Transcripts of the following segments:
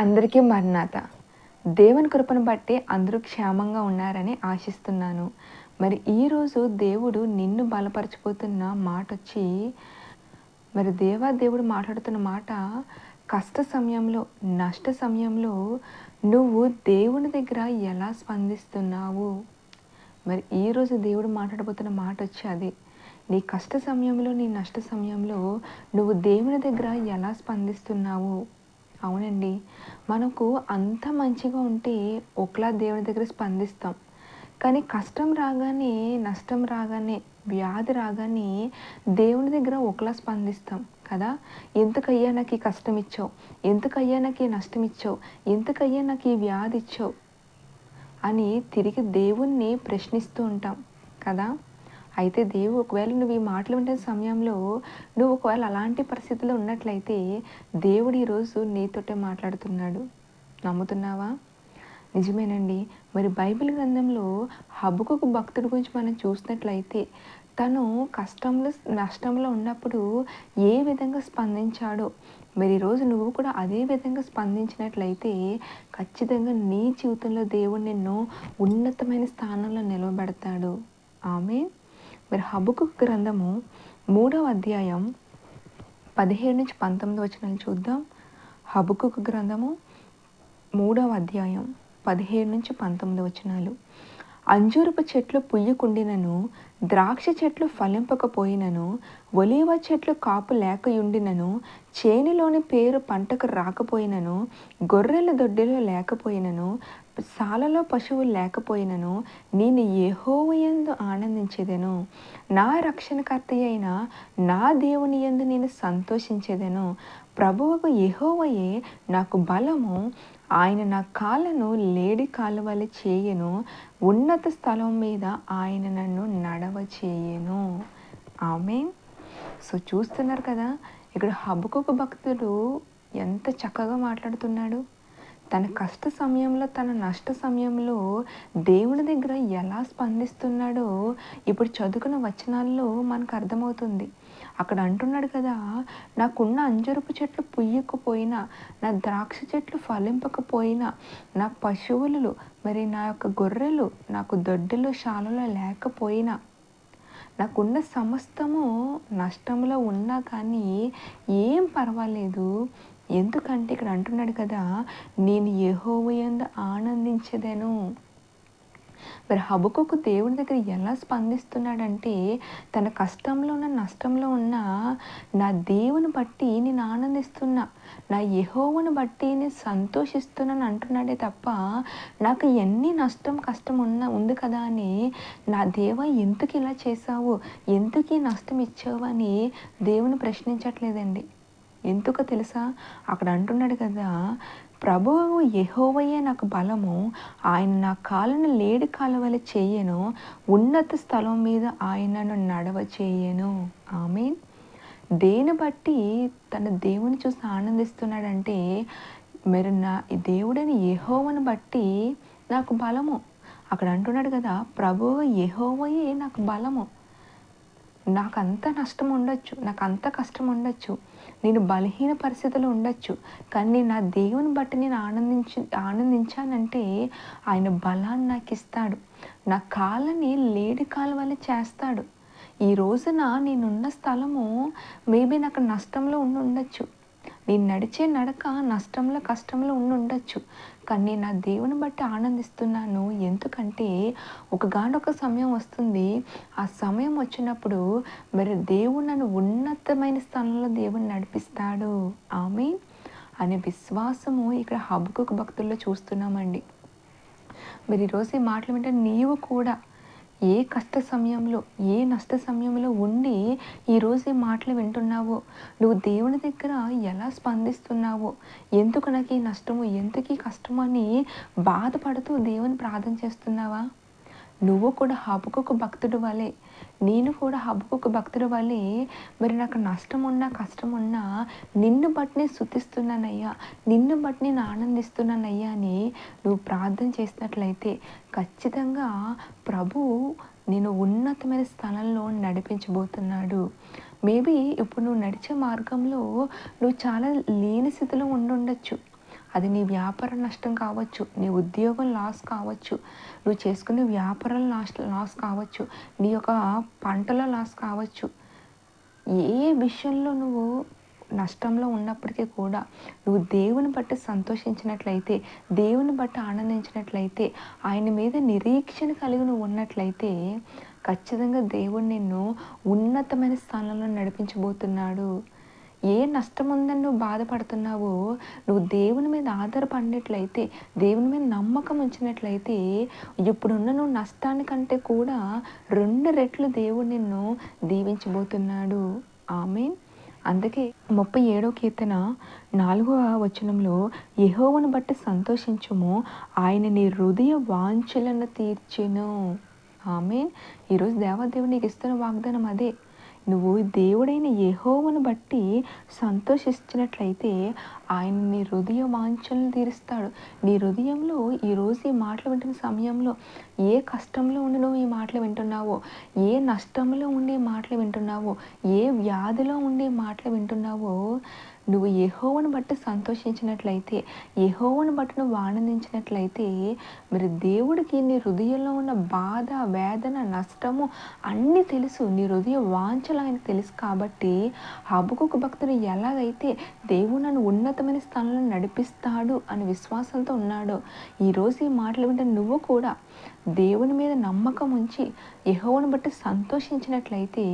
అందరికీ మరణాత దేవుని కృపను బట్టి అందరూ క్షేమంగా ఉన్నారని ఆశిస్తున్నాను. మరి ఈరోజు దేవుడు నిన్ను బలపరచిపోతున్న మాట వచ్చి మరి దేవా దేవుడు మాట్లాడుతున్న మాట కష్ట సమయంలో నష్ట సమయంలో నువ్వు దేవుని దగ్గర ఎలా స్పందిస్తున్నావు? మరి ఈరోజు దేవుడు మాట్లాడబోతున్న మాట వచ్చి అదే. నీ కష్ట సమయంలో నీ నష్ట సమయంలో నువ్వు దేవుని దగ్గర ఎలా స్పందిస్తున్నావు? అవునండి. మనకు అంత మంచిగా ఉంటే ఒకలా దేవుని దగ్గర స్పందిస్తాం. కానీ కష్టం రాగానే నష్టం రాగానే వ్యాధి రాగానే దేవుని దగ్గర ఒకలా స్పందిస్తాం కదా. ఎంతకయ్యా నాకు ఈ కష్టం ఇచ్చావు? ఎంతకయ్యా నాకు ఈ నష్టం ఇచ్చావు? ఎంతకయ్యా నాకు ఈ వ్యాధి ఇచ్చావు? అని తిరిగి దేవుణ్ణి ప్రశ్నిస్తూ ఉంటాం కదా. అయితే దేవు ఒకవేళ నువ్వు ఈ మాటలు వింటే సమయంలో నువ్వు ఒకవేళ అలాంటి పరిస్థితిలో ఉన్నట్లయితే దేవుడు ఈరోజు నీతోటే మాట్లాడుతున్నాడు. నమ్ముతున్నావా? నిజమేనండి. మరి బైబిల్ గ్రంథంలో హబ్బుకు భక్తుడి గురించి మనం చూసినట్లయితే తను కష్టంలో నష్టంలో ఉన్నప్పుడు ఏ విధంగా స్పందించాడో మరి ఈరోజు నువ్వు కూడా అదే విధంగా స్పందించినట్లయితే ఖచ్చితంగా నీ జీవితంలో దేవుడు నిన్ను ఉన్నతమైన స్థానంలో నిలవబెడతాడు ఆమె మరి హబుకు గ్రంథము మూడవ అధ్యాయం పదిహేడు నుంచి పంతొమ్మిది వచనాలు చూద్దాం. హబుకు గ్రంథము మూడవ అధ్యాయం పదిహేడు నుంచి పంతొమ్మిది వచనాలు. అంజూరపు చెట్లు పుయ్యకుండినను ద్రాక్ష చెట్లు ఫలింపకపోయినను ఒలీవ చెట్లు కాపు లేకయుండినను చేనిలోని పేరు పంటకు రాకపోయినను గొర్రెల దొడ్డిలో లేకపోయినను సాలలో పశువులు లేకపోయినను నేను యెహోవయందు ఆనందించేదెను. నా రక్షణకర్త అయిన నా దేవుని యందు నేను సంతోషించేదెను. ప్రభువుకు యెహోవయే నాకు బలము. ఆయన నా కాళ్ళను లేడి కాలువలు వల్ల చేయను. ఉన్నత స్థలం మీద ఆయన నన్ను నడవ చేయను. ఆమె సో చూస్తున్నారు కదా ఇక్కడ హబ్బుకొక భక్తుడు ఎంత చక్కగా మాట్లాడుతున్నాడు. తన కష్ట సమయంలో తన నష్ట సమయంలో దేవుని దగ్గర ఎలా స్పందిస్తున్నాడో ఇప్పుడు చదువుకున్న వచనాల్లో మనకు అర్థమవుతుంది. అక్కడ అంటున్నాడు కదా నాకున్న అంజరుపు చెట్లు పుయ్యకపోయినా నా ద్రాక్ష చెట్లు ఫలింపకపోయినా నా పశువులు మరి నా యొక్క గొర్రెలు నాకు దొడ్డిలో శాలలో లేకపోయినా నాకున్న సమస్తము నష్టంలో ఉన్నా కానీ ఏం పర్వాలేదు. ఎందుకంటే ఇక్కడ అంటున్నాడు కదా నేను యెహోవయందు ఆనందించదను. మరి హబుకొక దేవుని దగ్గర ఎలా స్పందిస్తున్నాడంటే తన కష్టంలో ఉన్న నష్టంలో ఉన్న నా దేవుని బట్టి నేను ఆనందిస్తున్నా నా యహోవను బట్టి నేను సంతోషిస్తున్నాను అంటున్నాడే తప్ప నాకు ఎన్ని నష్టం కష్టం ఉన్న ఉంది కదా అని నా దేవ ఎందుకు ఇలా చేసావు ఎందుకు ఈ నష్టం ఇచ్చావు అని దేవుని ప్రశ్నించట్లేదండి. ఎందుకో తెలుసా? అక్కడ అంటున్నాడు కదా ప్రభువు యెహోవయే నాకు బలము ఆయన నా కాలను లేడి కాళ్ళ చేయను ఉన్నత స్థలం మీద ఆయనను నడవ చేయను. ఆమె దేని బట్టి తన దేవుని చూసి ఆనందిస్తున్నాడంటే మరి నా దేవుడని యహోవను బట్టి నాకు బలము. అక్కడ అంటున్నాడు కదా ప్రభువు యెహోవయే నాకు బలము. నాకు అంత నష్టం ఉండొచ్చు నాకు అంత కష్టం ఉండొచ్చు నేను బలహీన పరిస్థితులు ఉండొచ్చు కానీ నా దేవుని బట్టి నేను ఆనందించి ఆనందించానంటే ఆయన బలాన్ని నాకు ఇస్తాడు నా కాళ్ళని లేడి కాలు వల్ల చేస్తాడు. ఈ రోజున నేనున్న స్థలము మేబీ నాకు నష్టంలో ఉండి ఉండొచ్చు నేను నడిచే నడక నష్టంలో కష్టంలో ఉండి ఉండొచ్చు. కానీ నా దేవుని బట్టి ఆనందిస్తున్నాను. ఎందుకంటే ఒకగానొక సమయం వస్తుంది. ఆ సమయం వచ్చినప్పుడు మరి దేవుడు నన్ను ఉన్నతమైన స్థలంలో దేవుని నడిపిస్తాడు. ఆమె అనే విశ్వాసము ఇక్కడ హబ్బుకు భక్తుల్లో చూస్తున్నామండి. మరి ఈరోజు ఈ మాటలు వింటే నీవు కూడా ఏ కష్ట సమయంలో ఏ నష్ట సమయంలో ఉండి ఈరోజు ఈ మాటలు వింటున్నావో? నువ్వు దేవుని దగ్గర ఎలా స్పందిస్తున్నావో? ఎందుకు నాకు ఈ నష్టము ఎందుకు ఈ కష్టము అని బాధపడుతూ దేవుని ప్రార్థన చేస్తున్నావా? నువ్వు కూడా హబ్బుకొక భక్తుడు వలె నేను కూడా హబుకు ఒక భక్తుల వల్లే మరి నాకు నష్టం ఉన్నా కష్టం ఉన్నా నిన్ను బట్టి నేను శుతిస్తున్నానయ్యా నిన్ను బట్టి నేను ఆనందిస్తున్నానయ్యా అని నువ్వు ప్రార్థన చేసినట్లయితే ఖచ్చితంగా ప్రభు నేను ఉన్నతమైన స్థలంలో నడిపించబోతున్నాడు. మేబీ ఇప్పుడు నువ్వు నడిచే మార్గంలో నువ్వు చాలా లేని స్థితిలో ఉండుండొచ్చు. అది నీ వ్యాపార నష్టం కావచ్చు నీ ఉద్యోగం లాస్ కావచ్చు నువ్వు చేసుకునే వ్యాపారం లాస్ లాస్ కావచ్చు నీ యొక్క పంటల లాస్ కావచ్చు. ఏ విషయంలో నువ్వు నష్టంలో ఉన్నప్పటికీ కూడా నువ్వు దేవుని బట్టి సంతోషించినట్లయితే దేవుని బట్టి ఆనందించినట్లయితే ఆయన మీద నిరీక్షణ కలిగి నువ్వు ఉన్నట్లయితే ఖచ్చితంగా దేవుడు నిన్ను ఉన్నతమైన స్థానంలో నడిపించబోతున్నాడు. ఏ నష్టం ఉందని నువ్వు బాధపడుతున్నావో నువ్వు దేవుని మీద ఆధారపడినట్లయితే దేవుని మీద నమ్మకం ఉంచినట్లయితే ఇప్పుడున్న నువ్వు నష్టానికంటే కూడా రెండు రెట్లు దేవుడు నిన్ను దీవించబోతున్నాడు. ఆమె అందుకే ముప్పై ఏడో కీర్తన నాలుగవ వచనంలో యెహోవాను బట్టి సంతోషించము ఆయన నీ హృదయ వాంఛలను తీర్చెను. ఆమెన్. ఈరోజు దేవాదేవుడు నీకు ఇస్తున్న వాగ్దానం అదే. నువ్వు దేవుడైన యహోవను బట్టి సంతోషించినట్లయితే ఆయన నీ హృదయ వాంఛలను తీరుస్తాడు. నీ హృదయంలో ఈరోజు ఈ మాటలు వింటున్న సమయంలో ఏ కష్టంలో ఉండి నువ్వు ఈ మాటలు వింటున్నావో ఏ నష్టంలో ఉండి మాటలు వింటున్నావో ఏ వ్యాధిలో ఉండి మాటలు వింటున్నావో నువ్వు యెహోవాను బట్టి సంతోషించినట్లయితే యెహోవాను బట్టి నువ్వు ఆనందించినట్లయితే మరి దేవుడికి నీ హృదయంలో ఉన్న బాధ వేదన నష్టము అన్నీ తెలుసు. నీ హృదయ వాంఛలు ఆయనకు తెలుసు కాబట్టి హబుకుకు భక్తుడు ఎలాగైతే దేవుడు నన్ను ఉన్నతమైన స్థానంలో నడిపిస్తాడు అని విశ్వాసంతో ఉన్నాడో ఈరోజు ఈ మాటలు వింటే నువ్వు కూడా దేవుని మీద నమ్మకం ఉంచి యహోవను బట్టి సంతోషించినట్లయితే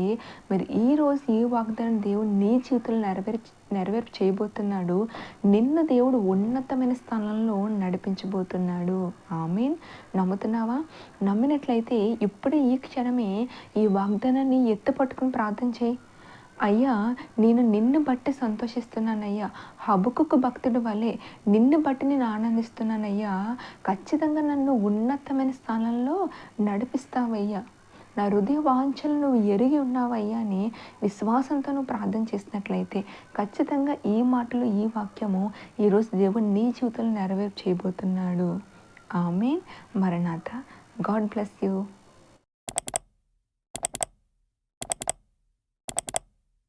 మరి ఈ రోజు ఈ వాగ్దానం దేవుడు నీ జీవితంలో నెరవేర్చి నెరవేర్పు చేయబోతున్నాడు. నిన్ను దేవుడు ఉన్నతమైన స్థానంలో నడిపించబోతున్నాడు. ఆమెన్. నమ్ముతున్నావా? నమ్మినట్లయితే ఇప్పుడే ఈ క్షణమే ఈ వాగ్దానాన్ని ఎత్తుపట్టుకుని ప్రార్థన చేయి. అయ్యా నేను నిన్ను బట్టి సంతోషిస్తున్నానయ్యా. హబుకుకు భక్తుడు వలె నిన్ను బట్టి నేను ఆనందిస్తున్నానయ్యా. ఖచ్చితంగా నన్ను ఉన్నతమైన స్థానంలో నడిపిస్తావయ్యా. నా హృదయ వాంఛలు నువ్వు ఎరిగి ఉన్నావయ్యా అని విశ్వాసంతో నువ్వు ప్రార్థన చేసినట్లయితే ఖచ్చితంగా ఈ మాటలు ఈ వాక్యము ఈరోజు దేవుడు నీ జీవితంలో నెరవేర్పు చేయబోతున్నాడు ఆమె మరణాత. God bless you.